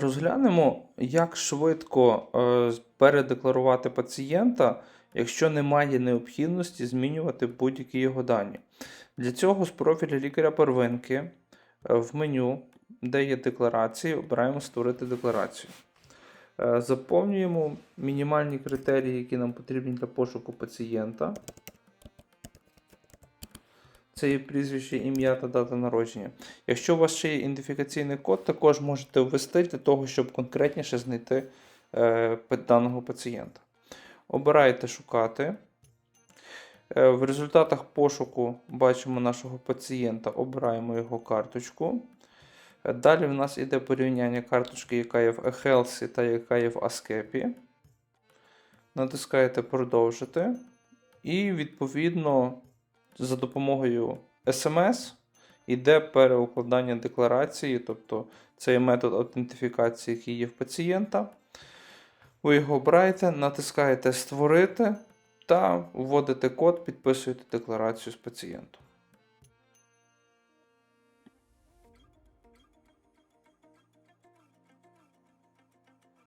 Розглянемо, як швидко е, передекларувати пацієнта, якщо немає необхідності змінювати будь-які його дані. Для цього з профіля лікаря первинки е, в меню, де є декларації, обираємо Створити декларацію. Е, Заповнюємо мінімальні критерії, які нам потрібні для пошуку пацієнта. Це є прізвище, ім'я та дата народження. Якщо у вас ще є ідентифікаційний код, також можете ввести для того, щоб конкретніше знайти е, даного пацієнта. Обираєте шукати. Е, в результатах пошуку бачимо нашого пацієнта, обираємо його карточку. Е, Далі в нас іде порівняння карточки, яка є в eHealth та яка є в Askep. Натискаєте продовжити. І відповідно за допомогою SMS йде переукладання декларації, тобто це є метод аутентифікації, який є в пацієнта. Ви його обираєте, натискаєте Створити та вводите код, підписуєте декларацію з пацієнтом.